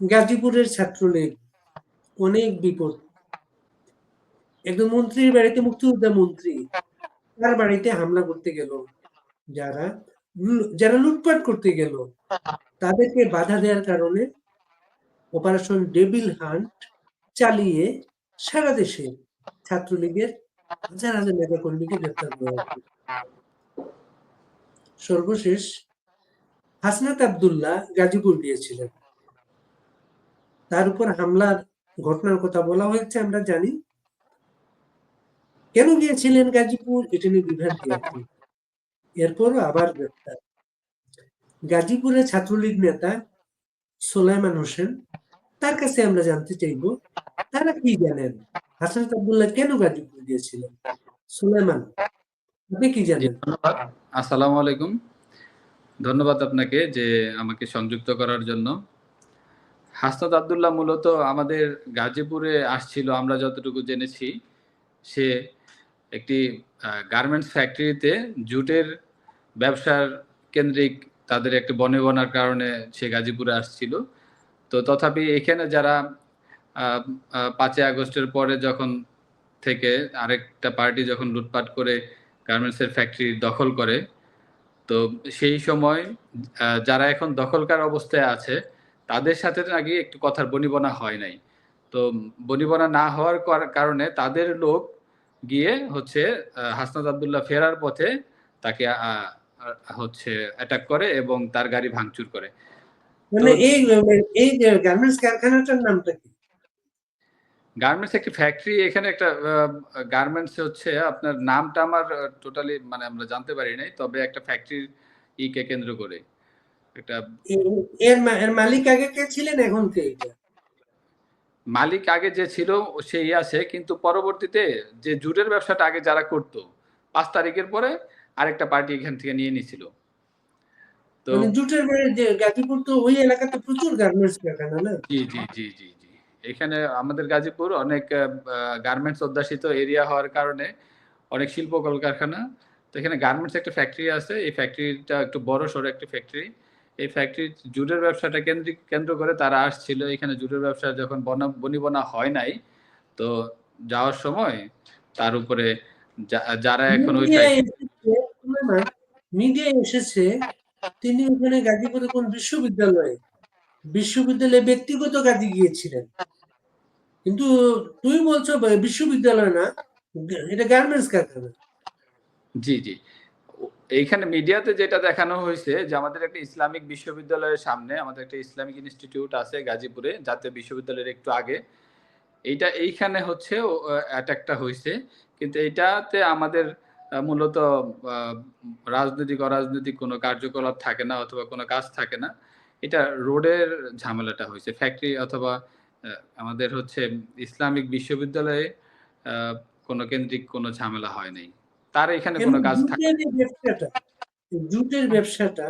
গাজীপুরের ছাত্রলীগ অনেক বিপদ। একজন মন্ত্রীর বাড়িতে মুক্তিযোদ্ধা মন্ত্রী তার বাড়িতে হামলা করতে গেল। যারা যারা লুটপাট করতে গেল, তাদেরকে বাধা দেওয়ার কারণে অপারেশন ডেবিল হান্ট চালিয়ে সারা দেশে ছাত্রলীগের হাজার হাজার নেতা কর্মীকে গ্রেপ্তার করা সর্বশেষ হাসনাত আবদুল্লাহ গাজীপুর গিয়েছিলেন। তার উপর হামলার ঘটনার কথা বলা হয়েছে, আমরা জানি। কেন গিয়েছিলেন গাজীপুর? এটা নিয়ে বিভ্রান্তি আছে। এরপরও আবার গ্রেপ্তার। গাজীপুরের ছাত্রলীগ নেতা সোলাইমান হোসেন, তার কাছে আমরা জানতে চাইব, তারা কি জানেন? হাসান আবদুল্লাহ কেন গাজীপুর গিয়েছিলেন? সোলাইমান, আপনি কি জানেন? আসসালামু আলাইকুম। ধন্যবাদ আপনাকে যে আমাকে সংযুক্ত করার জন্য। হাসনাত আবদুল্লাহ মূলত আমাদের গাজীপুরে আসছিল, আমরা যতটুকু জেনেছি। সে একটি গার্মেন্টস ফ্যাক্টরিতে জুটের ব্যবসার কেন্দ্রিক তাদের একটি বনেবনার কারণে সে গাজীপুরে আসছিল। তো তথাপি এখানে যারা পাঁচই আগস্টের পরে যখন থেকে আরেকটা পার্টি যখন লুটপাট করে গার্মেন্টসের ফ্যাক্টরি দখল করে, তো সেই সময় যারা এখন দখলকার অবস্থায় আছে তাদের সাথে নাকি একটু কথার বনিবনা হয় নাই। তো বনিবনা না হওয়ার কারণে তাদের লোক গিয়ে হচ্ছে আহ, হাসনাত আবদুল্লাহ ফেরার পথে তাকে হচ্ছে অ্যাটাক করে এবং তার গাড়ি ভাঙচুর করে। মানে এই এই গার্মেন্টস কারখানাটার নামটা কি? গার্মেন্টস একটি ফ্যাক্টরি এখানে একটা গার্মেন্টস হচ্ছে আপনার নামটা আমার টোটালি মানে আমরা জানতে পারি নাই তবে একটা ফ্যাক্টরির ইকে কেন্দ্র করে। একটা এ- এর এর মালিক আগে কে ছিলেন এখন কে? মালিক আগে যে ছিল সেই আছে কিন্তু পরবর্তীতে যে জুটের ব্যবসাটা আগে যারা করতো পাঁচ তারিখের পরে আরেকটা পার্টি এখান থেকে নিয়ে নিছিল তো মানে জুটের যে গাজীপুর তো ওই এলাকাতে প্রচুর গার্মেন্টস কারখানা না? জি জি জি জি জি। এখানে আমাদের গাজীপুর অনেক গার্মেন্টস অধ্যাসিত এরিয়া হওয়ার কারণে অনেক শিল্প কলকারখানা। তো এখানে গার্মেন্টস একটা ফ্যাক্টরি আছে। এই ফ্যাক্টরিটা একটু বড় সড়ো একটা ফ্যাক্টরি এই ফ্যাক্টরি জুটের ব্যবসাটা কেন্দ্রিক কেন্দ্র করে তারা আসছিল। এখানে জুটের ব্যবসা যখন বনা বনিবনা হয় নাই তো যাওয়ার সময় তার উপরে যারা এখন ওই factory- এসেছে তিনি ওখানে গাজীপুরে কোন বিশ্ববিদ্যালয়ে বিশ্ববিদ্যালয়ে ব্যক্তিগত কাজে গিয়েছিলেন। কিন্তু তুই বলছো বিশ্ববিদ্যালয় না এটা গার্মেন্টস কারখানা। জি জি। এইখানে মিডিয়াতে যেটা দেখানো হয়েছে যে আমাদের একটা ইসলামিক বিশ্ববিদ্যালয়ের সামনে আমাদের একটা ইসলামিক ইনস্টিটিউট আছে গাজীপুরে, জাতীয় বিশ্ববিদ্যালয়ের একটু আগে। এইটা এইখানে হচ্ছে অ্যাটাকটা হয়েছে। কিন্তু এইটাতে আমাদের মূলত রাজনৈতিক, অরাজনৈতিক কোনো কার্যকলাপ থাকে না অথবা কোনো কাজ থাকে না। এটা রোডের ঝামেলাটা হয়েছে। ফ্যাক্টরি অথবা আমাদের হচ্ছে ইসলামিক বিশ্ববিদ্যালয়ে কোনো কেন্দ্রিক কোনো ঝামেলা হয় নাই। তার এখানে কোনো কাজ থাকে জুটের ব্যবসাটা?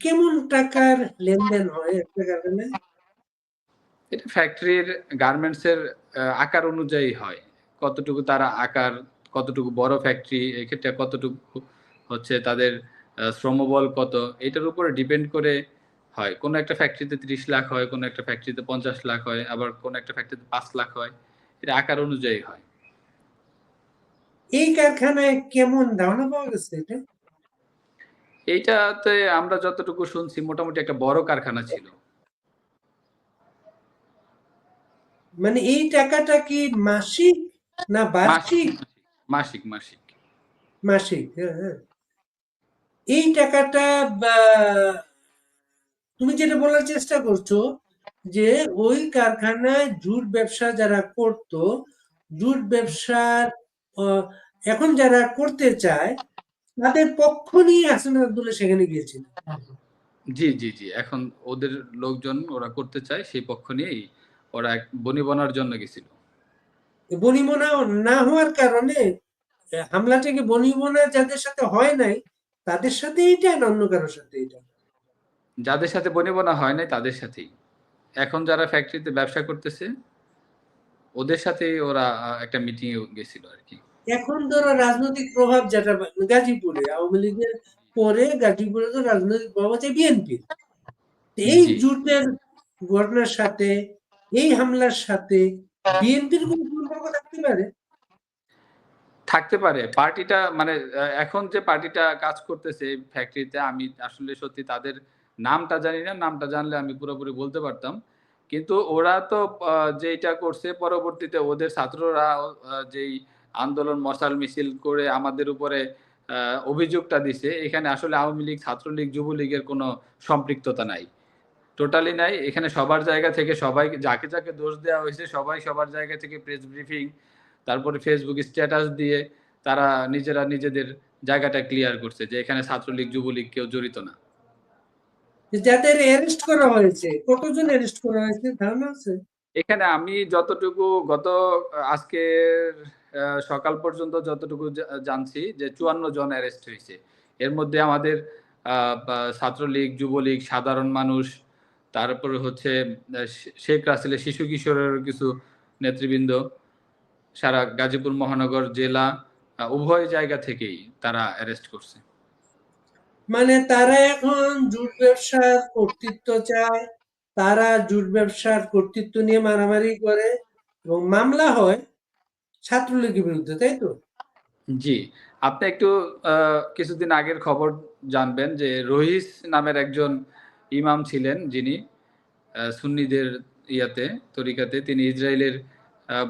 কেমন টাকার লেনদেন হয় একটা কারখানায় এটা ফ্যাক্টরির গার্মেন্টস এর আকার অনুযায়ী হয়। কতটুকু তারা আকার কতটুকু বড় ফ্যাক্টরি এক্ষেত্রে কতটুকু হচ্ছে তাদের শ্রমবল কত এটার উপরে ডিপেন্ড করে হয়। কোন একটা ফ্যাক্টরিতে ত্রিশ লাখ হয় কোন একটা ফ্যাক্টরিতে পঞ্চাশ লাখ হয় আবার কোন একটা ফ্যাক্টরিতে পাঁচ লাখ হয়। এটা আকার অনুযায়ী হয়। এই কারখানায় কেমন ধারণা পাওয়া গেছে এটা? এইটাতে আমরা যতটুকু শুনছি মোটামুটি একটা বড় কারখানা ছিল। মানে এই টাকাটা কি মাসিক না বার্ষিক? মাসিক মাসিক মাসিক। হ্যাঁ হ্যাঁ। এই টাকাটা তুমি যেটা বলার চেষ্টা করছ যে ওই কারখানায় জুট ব্যবসা যারা করত জুট ব্যবসার এখন যারা করতে চায় তাদের পক্ষ নিয়ে হাসান আব্দুল্লাহ সেখানে গিয়েছিল। জি জি জি। এখন ওদের লোকজন ওরা করতে চায় সেই পক্ষ নিয়েই ওরা এক বনিবনার জন্য গেছিল। বনিমনা না হওয়ার কারণে আহ, হামলাটা কি বনিমনা যাদের সাথে হয় নাই তাদের সাথে এটা না অন্য কারোর সাথে এটা? যাদের সাথে বনিবনা হয় নাই তাদের সাথেই। এখন যারা ফ্যাক্টরিতে ব্যবসা করতেছে ওদের সাথেই ওরা একটা মিটিং এ গেছিল আর কি। এখন ধরো রাজনৈতিক প্রভাব যেটা গাজীপুরে আওয়ামী লীগের পরে গাজীপুরে তো রাজনৈতিক প্রভাব আছে বিএনপি এই। জুটের ঘটনার সাথে এই হামলার সাথে বিএনপির কোনো সম্পর্ক থাকতে পারে? থাকতে পারে। পার্টিটা মানে এখন যে পার্টিটা কাজ করতেছে ফ্যাক্টরিতে আমি আসলে সত্যি তাদের নামটা জানি না নামটা জানলে আমি পুরোপুরি বলতে পারতাম। কিন্তু ওরা তো যেটা করছে পরবর্তীতে ওদের ছাত্ররা যেই আন্দোলন মশাল মিছিল করে আমাদের উপরে অভিযোগটা দিছে। এখানে আসলে আওয়ামী লীগ ছাত্রলীগ যুবলীগের কোনো সম্পৃক্ততা নাই। টোটালি নাই। এখানে সবার জায়গা থেকে সবাই যাকে যাকে দোষ দেওয়া হয়েছে সবাই সবার জায়গা থেকে প্রেস ব্রিফিং তারপরে ফেসবুক স্ট্যাটাস দিয়ে তারা নিজেরা নিজেদের জায়গাটা ক্লিয়ার করছে যে এখানে ছাত্রলীগ যুবলীগ কেউ জড়িত না। যাদের অ্যারেস্ট করা হয়েছে কতজন অ্যারেস্ট করা হয়েছে? ধারণা আছে? এখানে আমি যতটুকু গত আজকে সকাল পর্যন্ত যতটুকু জানছি যে চুয়ান্ন জন অ্যারেস্ট হয়েছে। এর মধ্যে আমাদের ছাত্রলীগ, যুবলীগ, সাধারণ মানুষ, তারপরে হচ্ছে শেখ রাসেলের শিশু কিশোরের কিছু নেতৃবৃন্দ, সারা গাজীপুর মহানগর জেলা উভয় জায়গা থেকেই তারা অ্যারেস্ট করছে। মানে তারা এখন জুট ব্যবসার কর্তৃত্ব চায়, তারা জুট ব্যবসার কর্তৃত্ব নিয়ে মারামারি করে এবং মামলা হয়। ছাত্রলীগের বিরুদ্ধে, তাই তো? জি। আপনি একটু কিছুদিন আগের খবর জানবেন যে রহিস নামের একজন ইমাম ছিলেন যিনি সুন্নিদের ইয়াতে, তরিকাতে। তিনি ইসরায়েলের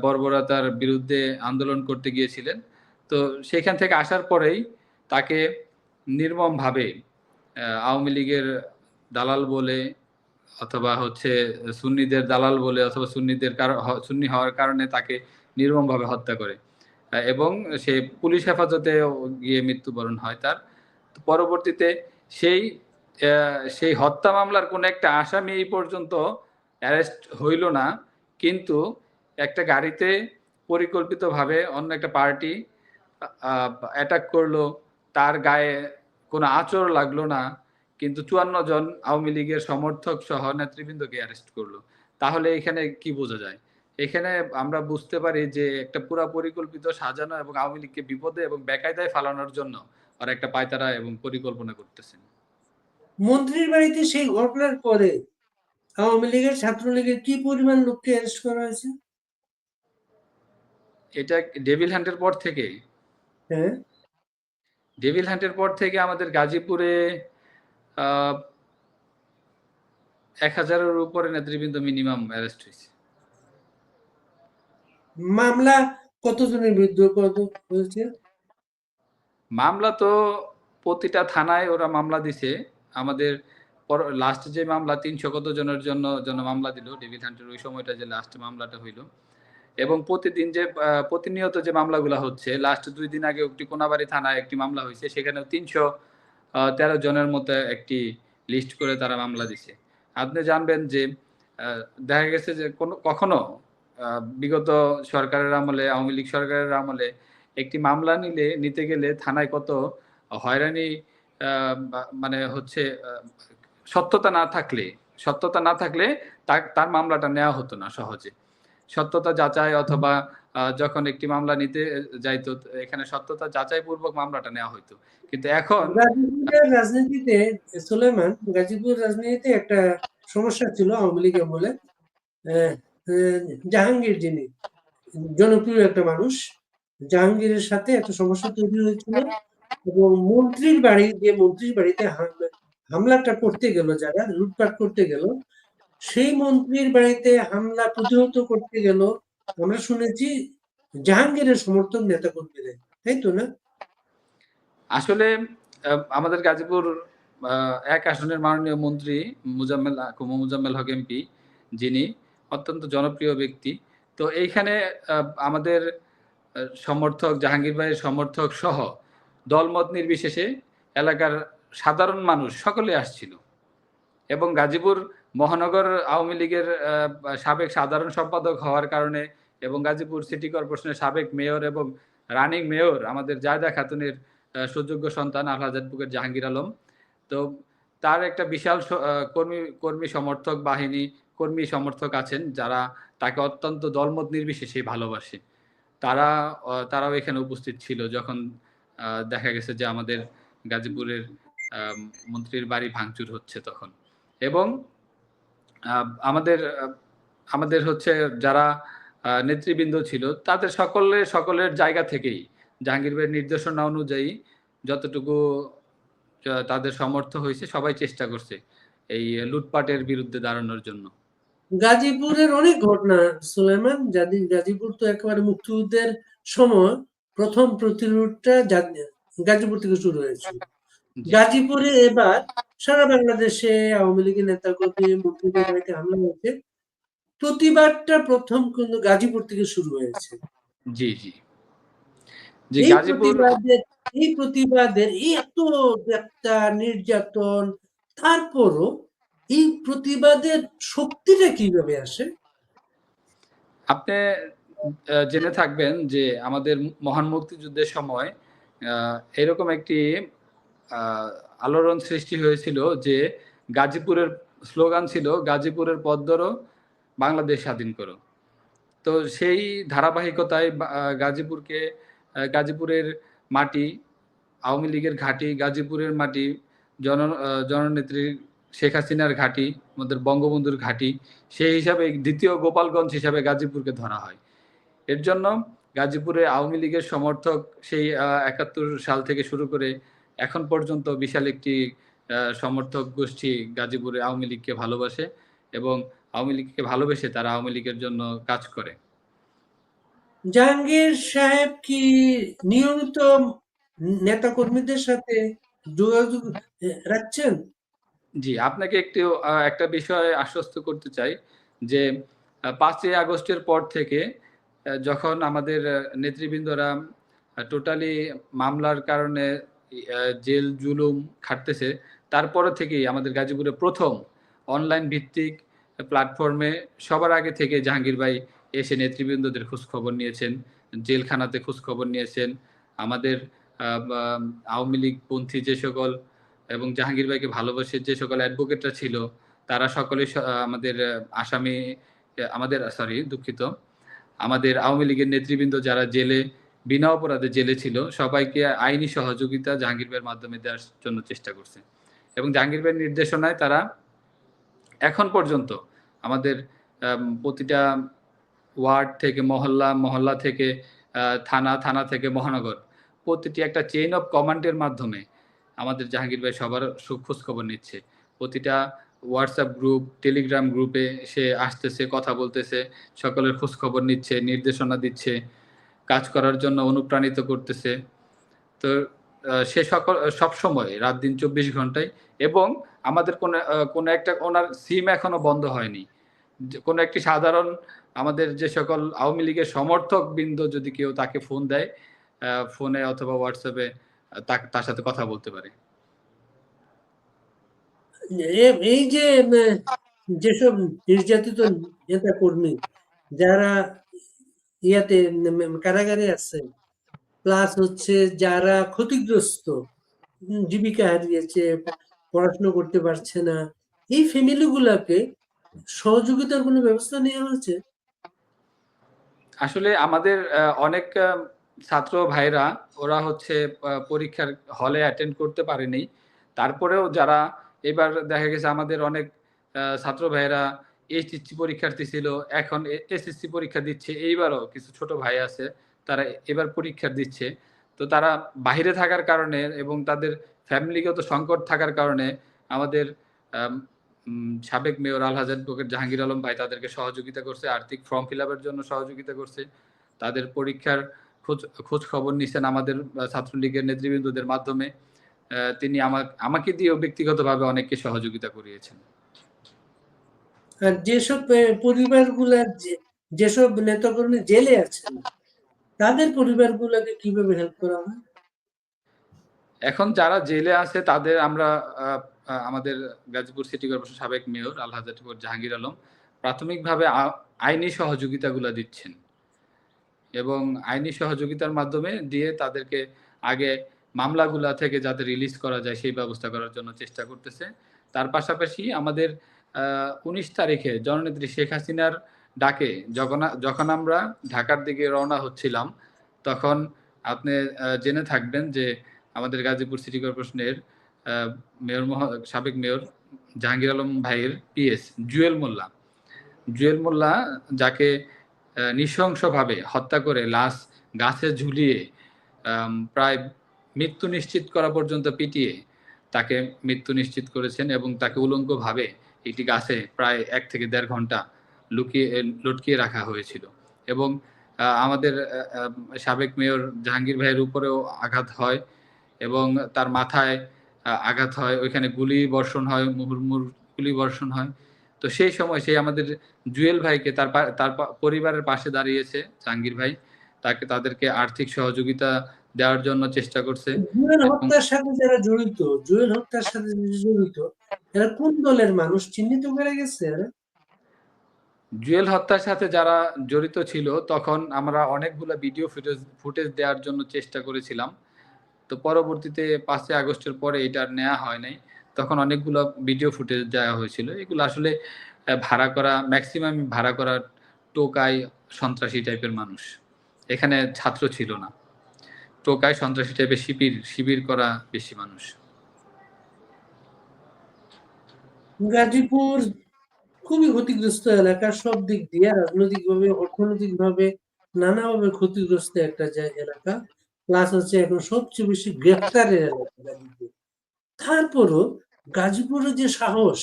বর্বরতার বিরুদ্ধে আন্দোলন করতে গিয়েছিলেন। তো সেখান থেকে আসার পরেই তাকে নির্মমভাবে আওয়ামী লীগের দালাল বলে অথবা হচ্ছে সুন্নিদের দালাল বলে অথবা সুন্নিদের সুন্নি হওয়ার কারণে তাকে নির্মমভাবে হত্যা করে। এবং সে পুলিশ হেফাজতে গিয়ে মৃত্যুবরণ হয় তার। পরবর্তীতে সেই সেই হত্যা মামলার কোন একটা আসামি এই পর্যন্ত অ্যারেস্ট হইল না। কিন্তু একটা গাড়িতে পরিকল্পিতভাবে অন্য একটা পার্টি অ্যাটাক করল, তার গায়ে কোনো আচর লাগল না। কিন্তু চুয়ান্ন জন আওয়ামী লীগের সমর্থক সহ নেতৃবৃন্দকে অ্যারেস্ট করল। তাহলে এখানে কি বোঝা যায়? এখানে আমরা বুঝতে পারি যে একটা পুরা পরিকল্পিত সাজানো এবং আওয়ামী লীগকে বিপদে এবং বেকায়দায় ফালানোর জন্য আর একটা পায়তারা এবং পরিকল্পনা করতেছেন। মন্ত্রীর বাড়িতে সেই ঘটনার পরে আওয়ামী লীগের ছাত্রলীগের কি পরিমাণ লোককে অ্যারেস্ট করা হয়েছে? এটা ডেভিল হ্যান্ডের পর থেকে হ্যাঁ। ডেভিল হ্যান্ডের পর থেকে আমাদের গাজীপুরে আহ, এক হাজারের উপরে নেতৃবৃন্দ মিনিমাম অ্যারেস্ট হয়েছে। মামলা কতজনের বিরুদ্ধে কত হয়েছে? মামলা তো প্রতিটা থানায় ওরা মামলা দিছে। আমাদের লাস্ট যে মামলা, তিনশো কত জনের জন্য জন্য মামলা দিল ডেভিড হান্টের ওই সময়টা যে লাস্ট মামলাটা হইল। এবং প্রতিদিন যে প্রতিনিয়ত যে মামলাগুলো হচ্ছে লাস্ট দুই দিন আগে একটি কোনাবাড়ি থানায় একটি মামলা হয়েছে সেখানে তিনশো তেরো জনের মতো একটি লিস্ট করে তারা মামলা দিছে। আপনি জানবেন যে দেখা গেছে যে কোনো কখনো বিগত সরকারের আমলে আওয়ামী লীগ সরকারের আমলে একটি মামলা নিলে নিতে গেলে থানায় কত হয়রানি মানে হচ্ছে সত্যতা না থাকলে সত্যতা না থাকলে তার- মামলাটা নেওয়া হতো না সহজে। সত্যতা যাচাই অথবা যখন একটি মামলা নিতে যাইতো এখানে সত্যতা যাচাই পূর্বক মামলাটা নেওয়া হতো কিন্তু এখন রাজনীতিতে সুলেমান গাজীপুর রাজনীতিতে একটা সমস্যা ছিল আওয়ামী লীগ আমলে। আহ, আহ, জাহাঙ্গীর যিনি, জনপ্রিয় একটা মানুষ, জাহাঙ্গীরের সাথে একটা সমস্যা তৈরি হয়েছিল এবং মন্ত্রীর বাড়ি, যে মন্ত্রীর বাড়িতে হামলাটা করতে গেল, যারা লুটপাট করতে গেল, সেই মন্ত্রীর বাড়িতে হামলা প্রতিহত করতে গেল। আমরা শুনেছি জাহাঙ্গীরের সমর্থক নেতা কর্মীদের তাই তো না? আসলে আমাদের গাজীপুর এক আসনের মাননীয় মন্ত্রী মুজাম্মেল, কুমু মুজাম্মেল হক এমপি যিনি অত্যন্ত জনপ্রিয় ব্যক্তি। তো এইখানে আমাদের সমর্থক, জাহাঙ্গীর ভাইয়ের সমর্থক সহ দলমত নির্বিশেষে এলাকার সাধারণ মানুষ সকলে আসছিল এবং গাজীপুর মহানগর আওয়ামী লীগের সাবেক সাধারণ সম্পাদক হওয়ার কারণে এবং গাজীপুর সিটি কর্পোরেশনের সাবেক মেয়র এবং রানিং মেয়র, আমাদের জায়দা খাতুনের সুযোগ্য সন্তান আলহাজ অ্যাডভোকেট জাহাঙ্গীর আলম। তো তার একটা বিশাল কর্মী কর্মী সমর্থক বাহিনী কর্মী সমর্থক আছেন যারা তাকে অত্যন্ত দলমত নির্বিশেষে ভালোবাসে তারা তারাও এখানে উপস্থিত ছিল যখন দেখা গেছে যে আমাদের গাজীপুরের মন্ত্রীর বাড়ি ভাঙচুর হচ্ছে তখন এবং আমাদের আমাদের হচ্ছে যারা নেতৃবৃন্দ ছিল তাদের সকলের সকলের জায়গা থেকেই জাহাঙ্গীর ভাইয়ের নির্দেশনা অনুযায়ী যতটুকু তাদের সমর্থ হয়েছে সবাই চেষ্টা করছে এই লুটপাটের বিরুদ্ধে দাঁড়ানোর জন্য। গাজীপুরের অনেক ঘটনা সুলাইমান যাদি গাজীপুর তো একেবারে মুক্তিযুদ্ধের সময় প্রথম প্রতিরোধটা গাজীপুর থেকে শুরু হয়েছে গাজীপুরে এবার সারা বাংলাদেশে আওয়ামী লীগের মন্ত্রীদের বাড়িতে হামলা হয়েছে। প্রতিবাদটা প্রথম কিন্তু গাজীপুর থেকে শুরু হয়েছে। জি, জি। জি, এই প্রতিবাদের এই প্রতিবাদের এই এত গ্রেপ্তার, নির্যাতন তারপরও এই প্রতিবাদের শক্তিটা কীভাবে আসে? আপনি জেনে থাকবেন যে আমাদের মহান মুক্তিযুদ্ধের সময় এরকম একটি আলোড়ন সৃষ্টি হয়েছিল যে গাজীপুরের স্লোগান ছিল গাজীপুরের পথ ধরো, বাংলাদেশ স্বাধীন করো। তো সেই ধারাবাহিকতায় গাজীপুরকে গাজীপুরের মাটি, আওয়ামী লীগের ঘাঁটি, গাজীপুরের মাটি, জন জননেত্রী শেখ হাসিনার ঘাঁটি, আমাদের বঙ্গবন্ধুর ঘাঁটি, সেই হিসাবে দ্বিতীয় গোপালগঞ্জ হিসাবে গাজীপুরকে ধরা হয়। এর জন্য গাজীপুরে আওয়ামী লীগের সমর্থক সেই ৭১ সাল থেকে শুরু করে এখন পর্যন্ত বিশাল একটি সমর্থক গোষ্ঠী গাজীপুরে আওয়ামী লীগকে ভালোবাসে এবং আওয়ামী লীগকে ভালোবেসে তারা আওয়ামী লীগের জন্য কাজ করে। জাহাঙ্গীর সাহেব কি নিয়মিত নেতাকর্মীদের সাথে যোগাযোগ রাখছেন? জি, আপনাকে একটি একটা বিষয় আশ্বস্ত করতে চাই যে পাঁচই আগস্টের পর থেকে যখন আমাদের নেতৃবৃন্দরা টোটালি মামলার কারণে জেল জুলুম খাটতেছে, তারপরে থেকেই আমাদের গাজীপুরে প্রথম অনলাইন ভিত্তিক প্ল্যাটফর্মে সবার আগে থেকে জাহাঙ্গীর ভাই এসে নেতৃবৃন্দদের খোঁজখবর নিয়েছেন, জেলখানাতে খোঁজখবর নিয়েছেন। আমাদের আওয়ামী লীগপন্থী যে সকল এবং জাহাঙ্গীর ভাইকে ভালোবাসে যে সকল অ্যাডভোকেটরা ছিল, তারা সকলে আমাদের আসামি আমাদের সরি দুঃখিত। আমাদের আওয়ামী লীগের নেতৃবৃন্দ যারা জেলে বিনা অপরাধে জেলে ছিল, সবাইকে আইনি সহযোগিতা জাহাঙ্গীর ভাইয়ের মাধ্যমে দেওয়ার জন্য চেষ্টা করছে। এবং জাহাঙ্গীর ভাইয়ের নির্দেশনায় তারা এখন পর্যন্ত আমাদের প্রতিটা ওয়ার্ড থেকে মহল্লা, মহল্লা থেকে থানা, থানা থেকে মহানগর প্রতিটি একটা চেইন অফ কমান্ডের মাধ্যমে আমাদের জাহাঙ্গীর ভাই সবার সু খোঁজখবর নিচ্ছে। প্রতিটা হোয়াটসঅ্যাপ গ্রুপ, টেলিগ্রাম গ্রুপে সে আসতেছে, কথা বলতেছে, সকলের খোঁজখবর নিচ্ছে, নির্দেশনা দিচ্ছে, কাজ করার জন্য অনুপ্রাণিত করতেছে। তো সে সকল সবসময় রাত-দিন ২৪ ঘন্টায় এবং আমাদের কোনো কোনো একটা ওনার সিম এখনও বন্ধ হয়নি। কোনো একটি সাধারণ আমাদের যে সকল আওয়ামী লীগের সমর্থকবৃন্দ যদি কেউ তাকে ফোন দেয়, ফোনে অথবা তা তার সাথে কথা বলতে পারে। এই যে যেসব নির্যাতিত নেতাকর্মী যারা ইয়াতে কারাগারে আছে, প্লাস হচ্ছে যারা ক্ষতিগ্রস্ত, জীবিকা হারিয়েছে, পড়াশোনা করতে পারছে না, এই ফ্যামিলি গুলাকে সহযোগিতার কোনো ব্যবস্থা নেওয়া হয়েছে? আসলে আমাদের অনেক ছাত্র ভাইরা ওরা হচ্ছে পরীক্ষার হলে অ্যাটেন্ড করতে পারেনি। তারপরেও যারা এবার দেখা গেছে আমাদের অনেক ছাত্র ভাইয়েরা এইচএসসি পরীক্ষার্থী ছিল, এখন এসএসসি পরীক্ষা দিচ্ছে। এইবারও কিছু ছোট ভাই আছে, তারা এবার পরীক্ষা দিচ্ছে। তো তারা বাহিরে থাকার কারণে এবং তাদের ফ্যামিলিগত সংকট থাকার কারণে আমাদের সাবেক মেয়র আলহাজ অ্যাডভোকেট জাহাঙ্গীর আলম ভাই তাদেরকে সহযোগিতা করছে, আর্থিক ফর্ম ফিল জন্য সহযোগিতা করছে। তাদের পরীক্ষার খোঁজ খোঁজ খবর নিছেন আমাদের ছাত্রলীগের নেতৃবৃন্দদের মাধ্যমে। তিনি আমা আমাকে দিয়েও ব্যক্তিগতভাবে অনেককে সহযোগিতা করিয়েছেন। যেসব পরিবারগুলা যেসব নেতাকর্মী জেলে আছেন, তাদের পরিবারগুলোকে কীভাবে হেল্প করা হয়? এখন যারা জেলে আছে তাদের আমরা আমাদের গাজীপুর সিটি কর্পোরেশন সাবেক মেয়র আলহাজ জাহাঙ্গীর আলম প্রাথমিকভাবে আইনি সহযোগিতাগুলা দিচ্ছেন। এবং আইনি সহযোগিতার মাধ্যমে দিয়ে তাদেরকে আগে মামলাগুলা থেকে যাতে রিলিজ করা যায় সেই ব্যবস্থা করার জন্য চেষ্টা করতেছে। তার পাশাপাশি আমাদের ১৯ তারিখে জননেত্রী শেখ হাসিনার ডাকে যখন যখন আমরা ঢাকার দিকে রওনা হচ্ছিলাম, তখন আপনি জেনে থাকবেন যে আমাদের গাজীপুর সিটি কর্পোরেশনের মেয়র মহো সাবেক মেয়র জাহাঙ্গীর আলম ভাইয়ের পিএস জুয়েল মোল্লা জুয়েল মোল্লা যাকে নৃশংসভাবে হত্যা করে লাশ গাছে ঝুলিয়ে প্রায় মৃত্যু নিশ্চিত করা পর্যন্ত পিটিয়ে তাকে মৃত্যু নিশ্চিত করেছেন এবং তাকে উলঙ্গভাবে একটি গাছে প্রায় এক থেকে দেড় ঘণ্টা লুকিয়ে লটকিয়ে রাখা হয়েছিল। এবং আমাদের সাবেক মেয়র জাহাঙ্গীর ভাইয়ের উপরেও আঘাত হয় এবং তার মাথায় আঘাত হয়। ওইখানে গুলি বর্ষণ হয়, মুহুর্মুর গুলি বর্ষণ হয়। তো সেই সময় সেই আমাদের জুয়েল ভাইকে তার তার পরিবারের পাশে দাঁড়িয়েছে জাহাঙ্গীর ভাই। তাকে তাদেরকে আর্থিক সহযোগিতা দেওয়ার জন্য চেষ্টা করছে। জুয়েল হত্যার সাথে যারা জড়িত জুয়েল হত্যার সাথে জড়িত এরা কোন দলের মানুষ? চিহ্নিত করে গেছে জুয়েল হত্যার সাথে যারা জড়িত ছিল তখন আমরা অনেকগুলো ভিডিও ফুটেজ ফুটেজ দেওয়ার জন্য চেষ্টা করেছিলাম। তো পরবর্তীতে পাঁচই আগস্টের পরে এটা আর নেওয়া হয় নাই। তখন অনেকগুলো ভিডিও ফুটেজ দেওয়া হয়েছিল। এগুলো আসলে ভাড়া করা ম্যাক্সিমাম ভাড়া করা টোকাই সন্ত্রাসী টাইপের মানুষ। এখানে ছাত্র ছিল না। টোকাই সন্ত্রাসী টাইপের শিবির শিবির করা বেশি মানুষ। গাজীপুর খুবই ক্ষতিগ্রস্ত এলাকা, সব দিক দিয়ে রাজনৈতিকভাবে, অর্থনৈতিকভাবে নানাভাবে ক্ষতিগ্রস্ত একটা এলাকা। প্লাস হচ্ছে এখন সবচেয়ে বেশি গ্রেফতারের এলাকা গাজীপুর। তারপরও গাজীপুরের যে সাহস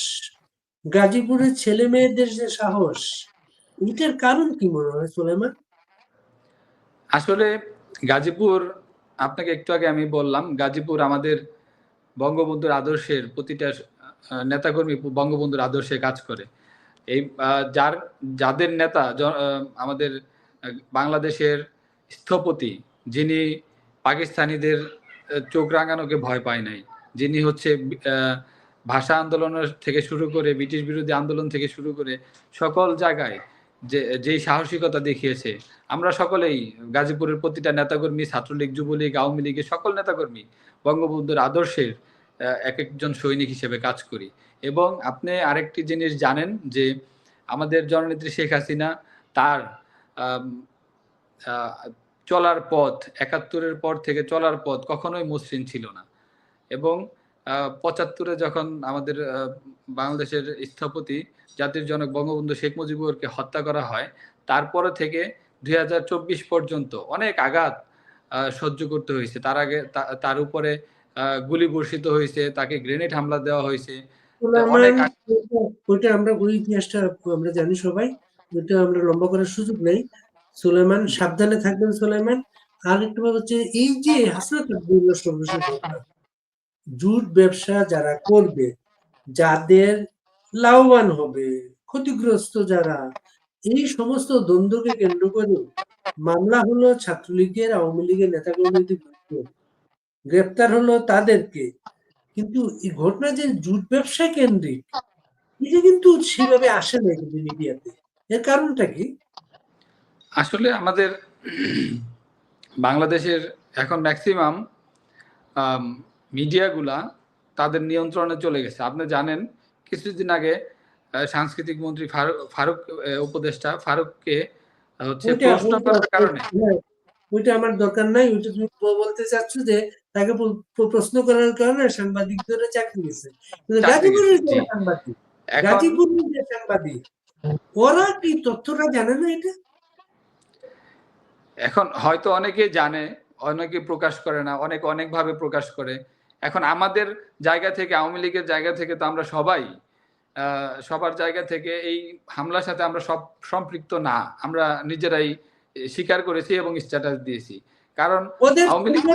গাজীপুরের ছেলে মেয়েদের যে সাহস এটার কারণ কি মনে হয় সোলেমান? আসলে গাজীপুর আপনাকে একটু আগে আমি বললাম গাজীপুর আমাদের বঙ্গবন্ধুর আদর্শের প্রতিটা নেতাকর্মী বঙ্গবন্ধুর আদর্শে কাজ করে। এই যার যাদের নেতা আমাদের বাংলাদেশের স্থপতি যিনি পাকিস্তানিদের চোখ রাঙানোকে ভয় পায় নাই যিনি হচ্ছে আহ, ভাষা আন্দোলনের থেকে শুরু করে, ব্রিটিশ বিরোধী আন্দোলন থেকে শুরু করে সকল জায়গায় যে, যেই সাহসিকতা দেখিয়েছে, আমরা সকলেই গাজীপুরের প্রতিটা নেতাকর্মী, ছাত্রলীগ, যুবলীগ, আওয়ামী লীগের সকল নেতাকর্মী বঙ্গবন্ধুর আদর্শের এক একজন সৈনিক হিসেবে কাজ করি। এবং আপনি আরেকটি জিনিস জানেন যে, আমাদের জননেত্রী শেখ হাসিনা তার চলার পথ, একাত্তরের পর থেকে চলার পথ কখনোই মসৃণ ছিল না। এবং পঁচাত্তরে যখন আমাদের বাংলাদেশের স্থপতি জাতির জনক বঙ্গবন্ধু শেখ মুজিবুরকে হত্যা করা হয় তারপরে থেকে দুই পর্যন্ত অনেক আঘাত সহ্য করতে হয়েছে। তার আগে তার উপরে গুলি বর্ষিত হয়েছে তাকে গ্রেনেড হামলা দেওয়া হয়েছে। ওইটা- আমরা ওই ইতিহাসটা আমরা জানি সবাই ওইটা আমরা লম্বা করার সুযোগ নেই। সুলেমান সাবধানে থাকবেন সুলেমান। আর একটু হচ্ছে এই যে হাসনাত জুট ব্যবসা যারা করবে, যাদের লাভবান হবে, ক্ষতিগ্রস্ত যারা, এই সমস্ত দ্বন্দ্বকে কেন্দ্র করে মামলা হলো ছাত্রলীগের, আওয়ামী লীগের নেতাকর্মীদের গ্রেপ্তার হলো তাদেরকে। কিন্তু এই ঘটনা যে জুট ব্যবসা কেন্দ্রিক, এটা কিন্তু সেভাবে আসে না কিন্তু মিডিয়াতে। এর কারণটা কি? আসলে আমাদের বাংলাদেশের এখন ম্যাক্সিমাম মিডিয়াগুলা তাদের নিয়ন্ত্রণে চলে গেছে। আপনি জানেন কিছুদিন আগে সাংস্কৃতিক মন্ত্রী ফারুক ফারুক উপদেষ্টা ফারুককে হচ্ছে প্রশ্ন করার কারণে। হ্যাঁ, ওইটা আমার দরকার নাই ওইটা তুমি বলতে চাচ্ছ যে তাকে প্র- প্র- প্রশ্ন করার কারণে সাংবাদিকদের চাকরি গেছে গাজীপুরের সাংবাদিক গাজীপুরের যে সাংবাদিক ওরা কি তথ্যটা জানে না এটা? এখন হয়তো অনেকে জানে অনেকে প্রকাশ করে না অনেক অনেক ভাবে প্রকাশ করে। এখন আমাদের জায়গা থেকে আওয়ামী লীগের জায়গা থেকে তো আমরা সবাই সবার জায়গা থেকে এই হামলার সাথে আমরা সব সম্পৃক্ত না। আমরা নিজেরাই স্বীকার করেছি এবং স্ট্যাটাস দিয়েছি। কারণ আওয়ামী লীগ-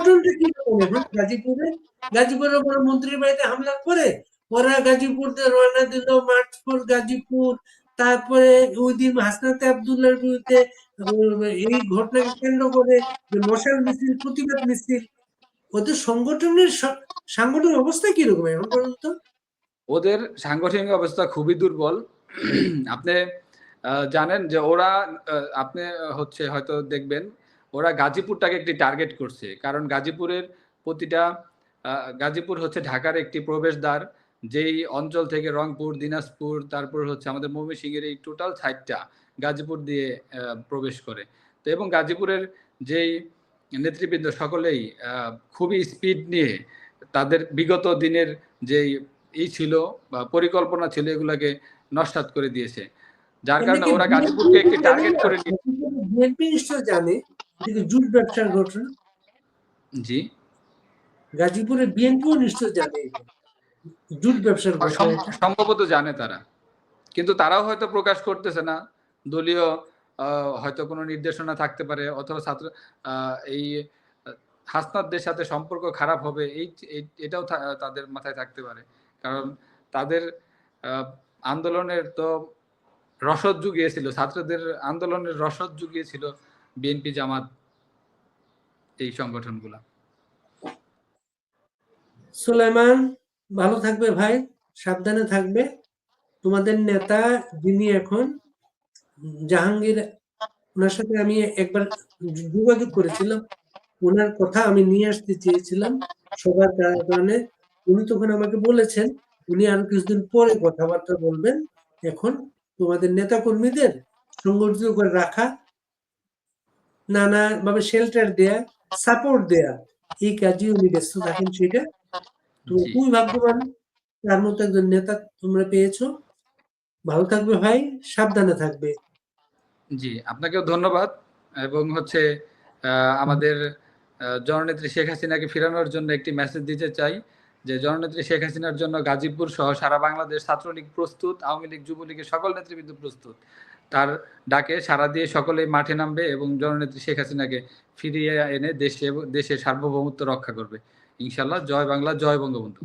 গাজীপুরে? গাজীপুরের উপর মন্ত্রীর বাড়িতে হামলা করে? ওরা গাজীপুর রওনা দিল মার্চ ফর গাজীপুর তারপরে ওই দিন হাসনাতে আবদুল্লার বিরুদ্ধে এই ঘটনাকে কেন্দ্র করে মশাল মিছিল প্রতিবাদ মিছিল ওদের সংগঠনের সাংগঠনিক অবস্থা কীরকম এখন পর্যন্ত? ওদের সাংগঠনিক অবস্থা খুবই দুর্বল। আপনি জানেন যে ওরা আপনি হচ্ছে হয়তো দেখবেন, ওরা গাজীপুরটাকে একটি টার্গেট করছে। কারণ গাজীপুরের প্রতিটা গাজীপুর হচ্ছে ঢাকার একটি প্রবেশদ্বার। যেই অঞ্চল থেকে রংপুর, দিনাজপুর, তারপর হচ্ছে আমাদের ময়মনসিংহের এই টোটাল সাইডটা গাজীপুর দিয়ে প্রবেশ করে। তো এবং গাজীপুরের যেই নেতৃবৃন্দ সকলেই খুবই স্পিড নিয়ে তাদের বিগত দিনের যেই ই ছিল বা পরিকল্পনা ছিল এগুলাকে নস্বাত করে দিয়েছে। যার কারণে ওরা গাজীপুরকে একটি টার্গেট করে জানে জুট ব্যবসার ঘটনা জি। গাজীপুরের বিএনপিও নিশ্চয় জানে জুট ব্যবসার। সম্ভবত জানে তারা। কিন্তু তারাও হয়তো প্রকাশ করতেছে না। দলীয় হয়তো কোনো নির্দেশনা থাকতে পারে, অথবা ছাত্র এই হাসনাতদের সাথে সম্পর্ক খারাপ হবে, এই- এটাও তাদের মাথায় থাকতে পারে। কারণ তাদের আন্দোলনের তো রসদ জুগিয়েছিল, ছাত্রদের আন্দোলনের রসদ জুগিয়েছিল বিএনপি, জামাত এই সংগঠনগুলা। সুলাইমান, ভালো থাকবে ভাই, সাবধানে থাকবে। তোমাদের নেতা যিনি এখন জাহাঙ্গীর ওনার সাথে আমি একবার যোগাযোগ করেছিলাম। ওনার কথা আমি নিয়ে আসতে চেয়েছিলাম সবার কারণে। উনি তখন আমাকে বলেছেন উনি আরও কিছুদিন পরে কথাবার্তা বলবেন। এখন তোমাদের নেতা কর্মীদের সংগঠিত করে রাখা নানাভাবে শেল্টার দেয়া সাপোর্ট দেয়া এই কাজে উনি ব্যস্ত থাকেন সেটা। তুমি খুবই ভাগ্যবান তার মতো একজন নেতা তোমরা পেয়েছ। ভালো থাকবে ভাই সাবধানে থাকবে। জি, আপনাকেও ধন্যবাদ এবং হচ্ছে আমাদের জননেত্রী শেখ হাসিনাকে ফেরানোর জন্য একটি মেসেজ দিতে চাই যে, জননেত্রী শেখ হাসিনার জন্য গাজীপুর সহ সারা বাংলাদেশ ছাত্রলীগ প্রস্তুত, আওয়ামী লীগ, যুবলীগের সকল নেতৃবৃন্দ প্রস্তুত। তার ডাকে সারা দিয়ে সকলেই মাঠে নামবে এবং জননেত্রী শেখ হাসিনাকে ফিরিয়ে এনে দেশে দেশের সার্বভৌমত্ব রক্ষা করবে। ইনশাল্লাহ জয় বাংলা, জয় বঙ্গবন্ধু।